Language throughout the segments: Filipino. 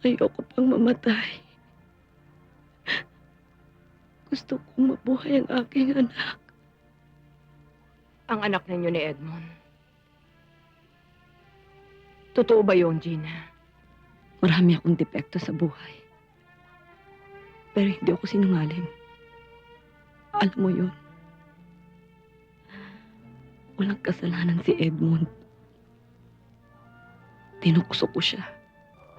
Ayoko pang mamatay. Gusto kong mabuhay ang aking anak. Ang anak ninyo ni Edmond. Totoo ba yun, Gina? Marami akong depekto sa buhay. Pero hindi ako sinungaling. Alam mo yun. Walang kasalanan si Edmund. Tinukso ko siya.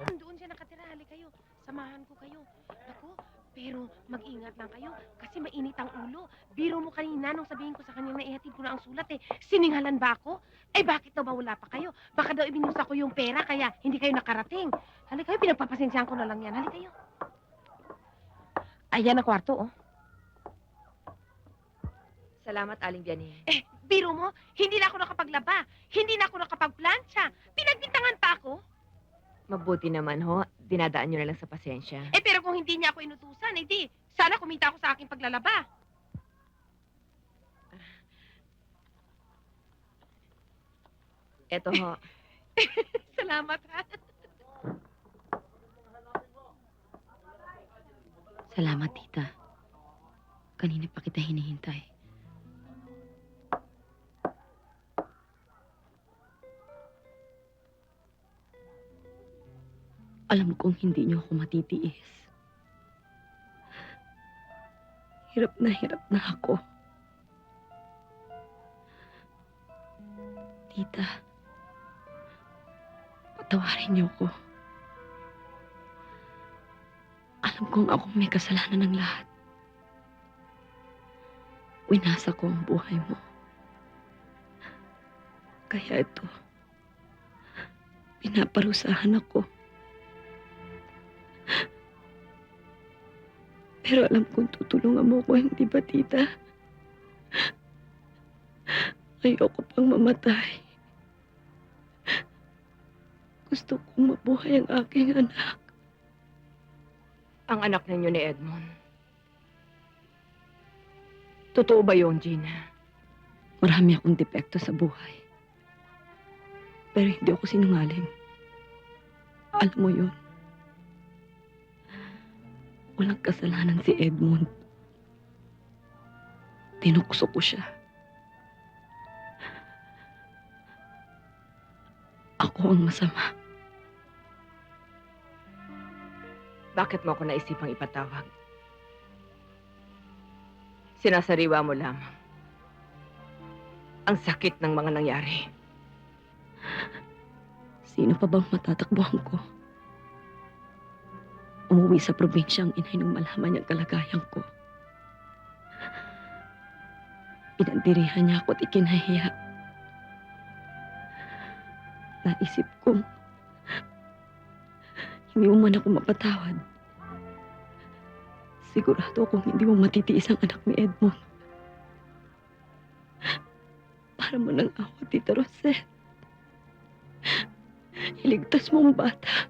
Doon siya nakatira. Hali kayo. Samahan ko kayo. Naku, pero mag-ingat lang kayo kasi mainit ang ulo. Biro mo kanina nung sabihin ko sa kanya na ihatid ko na ang sulat eh. Sininghalan ba ako? Eh bakit daw ba wala pa kayo? Baka daw ibinusa ko yung pera kaya hindi kayo nakarating. Hali kayo, pinagpapasensyahan ko na lang yan. Hali kayo. Ayan ang kwarto, oh. Salamat, Aling Biani. Eh, biro mo, hindi na ako nakapaglaba. Hindi na ako nakapagplansya. Pinagbintangan pa ako. Mabuti naman, ho. Dinadaan nyo na lang sa pasensya. Eh, pero kung hindi niya ako inutusan, eh di, sana kumita ako sa aking paglalaba. Eto, ho. Salamat, ha? Salamat, tita. Kanina pa kita hinihintay. Alam kong hindi niyo ako matitiis. Hirap na hirap na ako. Tita, patawarin niyo ko. Alam kong ako may kasalanan ng lahat. Winasa ko ang buhay mo. Kaya ito, pinaparusahan ako. Pero alam kong tutulungan mo ko, hindi ba, tita? Ayoko pang mamatay. Gusto kong mabuhay ang aking anak. Ang anak ninyo ni Edmond. Totoo ba yun, Gina? Marami akong depekto sa buhay. Pero hindi ako sinungaling. Alam mo yun. Walang kasalanan si Edmund. Tinukso ko siya. Ako ang masama. Bakit mo ako naisipang ipatawag? Sinasariwa mo lamang. Ang sakit ng mga nangyari. Sino pa bang matatakbuhan ko? Umuwi sa probinsya ang inay nung malaman niyang kalagayan ko. Pinandirihan niya ako at ikinahiya. Naisip kong hindi mo man ako mapatawad. Sigurado akong hindi mo matitiis ang anak ni Edmond. Para mo nang awa, Tita Rosette. Iligtas mo ang bata.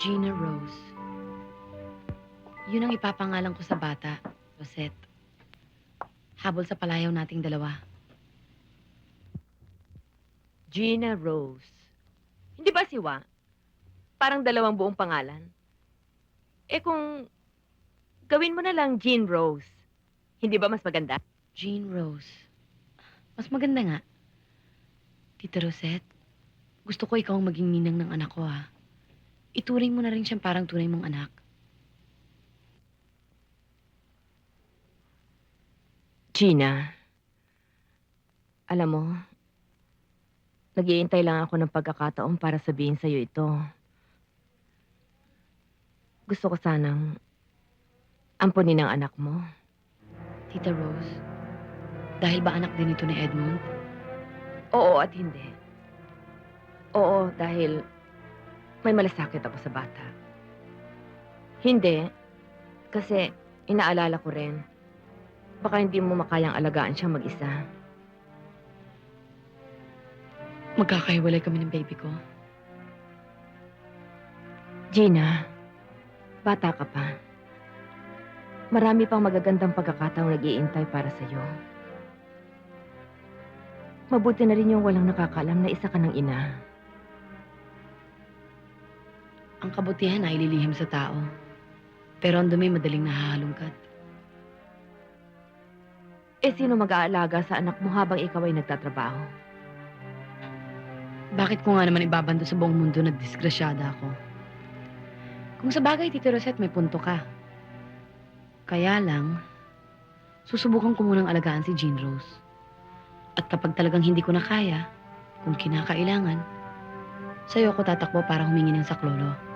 Gina Rose. Yun ang ipapangalan ko sa bata, Rosette. Habol sa palayaw nating dalawa. Gina Rose. Hindi ba siwa? Parang dalawang buong pangalan. Eh kung gawin mo na lang Jean Rose, hindi ba mas maganda? Jean Rose. Mas maganda nga. Tita Rosette, gusto ko ikaw ang maging ninang ng anak ko, ha? Ituring mo na rin siyang parang tunay mong anak. Gina, alam mo, naghihintay lang ako ng pagkakataon para sabihin sa'yo ito. Gusto ko sanang ampunin ang anak mo. Tita Rose, dahil ba anak din ito ni Edmund? Oo at hindi. Oo, dahil may malasakit ako sa bata. Hindi, kasi inaalala ko rin, baka hindi mo makayang alagaan siya mag-isa. Magkakahiwalay kami ng baby ko. Gina, bata ka pa. Marami pang magagandang pagkakataong nag-iintay para sa'yo. Mabuti na rin yung walang nakakaalam na isa ka ng ina. Ang kabutihan ay ililihim sa tao. Pero ang dumi madaling nahahalungkat. Eh, sino mag-aalaga sa anak mo habang ikaw ay nagtatrabaho? Bakit ko nga naman ibabando sa buong mundo na disgrasyada ako? Kung sa bagay, Tito Rosette, may punto ka. Kaya lang, susubukan ko munang alagaan si Jean Rose. At kapag talagang hindi ko na kaya, kung kinakailangan, sa'yo ako tatakbo para humingi ng saklolo.